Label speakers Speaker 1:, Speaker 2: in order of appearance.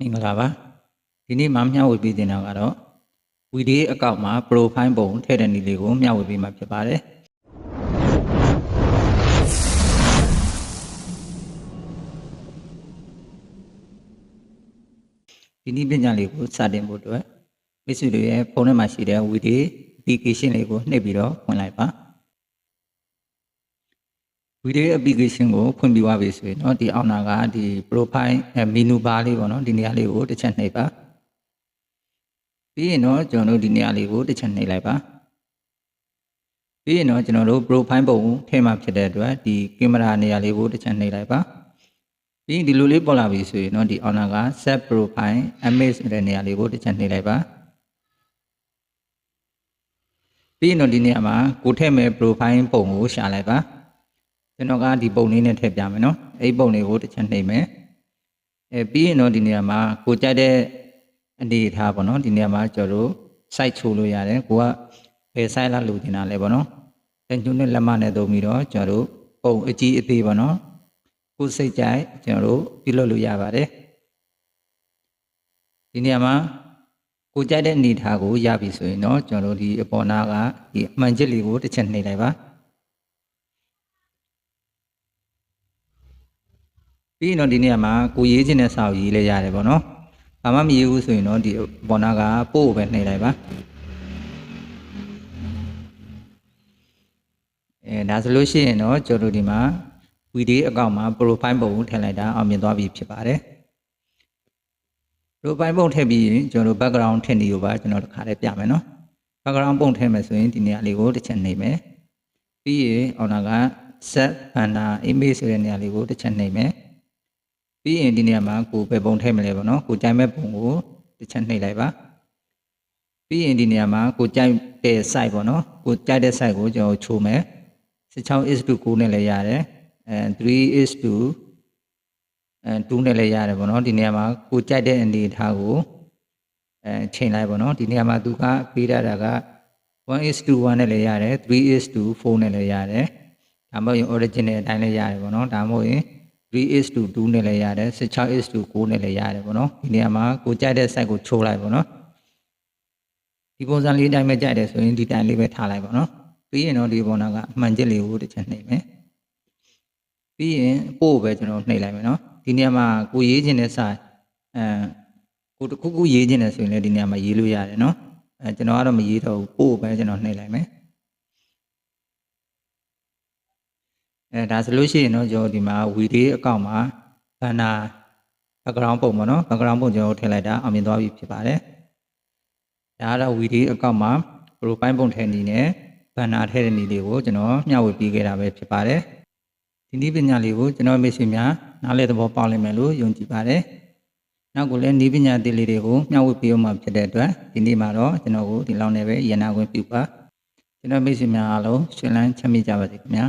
Speaker 1: မင်္ဂလာပါဒီနေ့မှမျှဝေပေးတင်တာကတော့ VD အကောင့်မှာ profile ပုံထည့်တဲ့နည်းလေးကိုမျှဝေပေးမှာဖြစ်ပါတယ်ဒီနည်းပညာလေးကိုစတင်ဖို့အတွက်မိတ်ဆွေတွေရဲ့ဖုန်းထဲမှာရှိတဲ့ VD application လေးကိုနှိပ်ပြီးတော့ဖွင့်လိုက်ပါ video application ကိုဖွင့်ပြီးသွားပြီဆိုရင်เนาะဒီအောက်နာကဒီ profile menu bar လေးပေါ့เนาะဒီနေရာလေးကိုတစ်ချက်နှိပ်ပါပြီးရင်တော့ကျွန်တော်တို့ဒီနေရာလေးကိုတစ်ချက်နှိပ်လိုက်ပါပြီးရင်တော့ကျွန်တော်တို့ profile ပုံထည့်မှဖြစ်တဲ့အတွက်ဒီကင်မရာနေရာလေးကိုတစ်ချက်နှိပ်လိုက်ပါပြီးရင်ဒီလိုလေးပေါ်လာပြီဆိုရင်เนาะဒီအောက်နာက set profile image ဆိုတဲ့နေရာလေးကိုတစ်ချက်နှိပ်လိုက်ပါပြီးရင်တော့ဒီနေရာမှာကိုထည့်မဲ့ profile ပုံကိုရှာလိုက်ပါ ကျွန်တော်ကဒီပုံလေးနဲ့ထည့်ပြမယ်နော်အဲ့ဒီပုံလေးကိုတစ်ချက်နှိပ်မယ်အဲပြီးရင်တော့ဒီနေရာမှာကိုကြိုက်တဲ့အနေအထားပေါ့နော်ဒီနေရာမှာကျွန်တော်တို့ site ချိုးလို့ရတယ်ကိုကဘယ် site လာလို့တင်တာလဲပေါ့နော်အဲညွှန်းနဲ့လက်မနဲ့သုံးပြီးတော့ကျွန်တော်တို့ပုံအကြီးအသေးပေါ့နော်ကိုစိတ်ကြိုက်ကျွန်တော်တို့ပြုလုပ်လို့ရပါတယ်ဒီနေရာမှာကိုကြိုက်တဲ့အနေအထားကိုရပြီဆိုရင်တော့ကျွန်တော်တို့ဒီအပေါ်နာကဒီအမှန်ချစ်လေးကိုတစ်ချက်နှိပ်လိုက်ပါ ပြီးရင်တော့ဒီနေရာမှာကိုရေးခြင်းတဲ့စာကိုရေးလဲရတယ်ပေါ့နော်။ဘာမှမရေးဘူးဆိုရင်တော့ဒီပေါ်နာကပို့ကိုပဲနှိပ်လိုက်ပါ။အဲဒါဆိုလို့ရှိရင်တော့ကျွန်တော်တို့ဒီမှာ VD အကောင့်မှာ profile ပုံကိုထည့်လိုက်တာအောင်မြင်သွားပြီဖြစ်ပါတယ်။ profile ပုံထည့်ပြီးရင်ကျွန်တော်တို့ background ထည့်နေရောပါကျွန်တော်တစ်ခါလေးပြမယ်နော်။ background ပုံထည့်မယ်ဆိုရင်ဒီနေရာလေးကိုတစ်ချက်နှိပ်မယ်။ပြီးရင်အော်နာက set banner image ဆိုတဲ့နေရာလေးကိုတစ်ချက်နှိပ်မယ်။ ပြီးရင်ဒီနေရာမှာကိုပဲပုံထည့်မလဲပေါ့နော်ကိုကြိုက်မဲ့ပုံကိုတစ်ချက်နှိပ်လိုက်ပါပြီးရင်ဒီနေရာမှာကိုကြိုက်တဲ့ site ပေါ့နော်ကိုကြိုက်တဲ့ site ကိုကျွန်တော်ချိုးမယ်16 is to 9နဲ့လည်းရတယ်အဲ3 is to အဲ2နဲ့လည်းရတယ်ပေါ့နော်ဒီနေရာမှာကိုကြိုက်တဲ့အနေအထားကိုအဲချိန်လိုက်ပေါ့နော်ဒီနေရာမှာသူကပေးရတာက1 is to 1နဲ့လည်းရတယ်3 is to 4နဲ့လည်းရတယ်ဒါမှမဟုတ်ရင် original အတိုင်းလည်းရတယ်ပေါ့နော်ဒါမှမဟုတ်ရင် 3 is to 2နဲ့လည်းရတယ် 16 is to 9နဲ့လည်းရတယ်ပေါ့နော်ဒီနေရာမှာကိုကြိုက်တဲ့ site ကိုချိုးလိုက်ပေါ့နော်ဒီပုံစံလေးအတိုင်းပဲကြိုက်တယ်ဆိုရင်ဒီတိုင်းလေးပဲထားလိုက်ပေါ့နော်ပြီးရင်တော့ဒီပုံနာကအမှန်ချက်လေးကိုတစ်ချက်နှိပ်မယ်ပြီးရင်ပို့ပဲကျွန်တော်နှိပ်လိုက်မယ်နော်ဒီနေရာမှာကိုရေးခြင်းတဲ့ site အဲကိုတခုခုရေးခြင်းတယ်ဆိုရင်လည်းဒီနေရာမှာရေးလို့ရတယ်နော်အဲကျွန်တော်ကတော့မရေးတော့ဘူးပို့ပဲကျွန်တော်နှိပ်လိုက်မယ် အဲဒါဆိုလို့ရှိရင်တော့ကျွန်တော်ဒီမှာ video အကောင့်မှာဘန်နာ background ပုံပေါ့နော် background ပုံကျွန်တော်ထည့်လိုက်တာအောင်မြင်သွားပြီဖြစ်ပါတယ်ဒါကတော့ video အကောင့်မှာ profile ပုံထည့်နေနဲ့ဘန်နာထည့်တဲ့နည်းလေးကိုကျွန်တော်မျှဝေပေးခဲ့တာပဲဖြစ်ပါတယ်ဒီနည်းပညာလေးကိုကျွန်တော်မိတ်ဆွေများနားလည်သဘောပေါက်လိမ့်မယ်လို့ယုံကြည်ပါတယ်နောက်ကိုလည်းနည်းပညာသေးလေးတွေကိုမျှဝေပေးအောင်မှာဖြစ်တဲ့အတွက်ဒီနေ့မှာတော့ကျွန်တော်ကိုဒီလောက်နဲ့ပဲရန်နာခွင့်ပြုပါကျွန်တော်မိတ်ဆွေများအားလုံးရှင်လန်းချမ်းမြေ့ကြပါစေခင်ဗျာ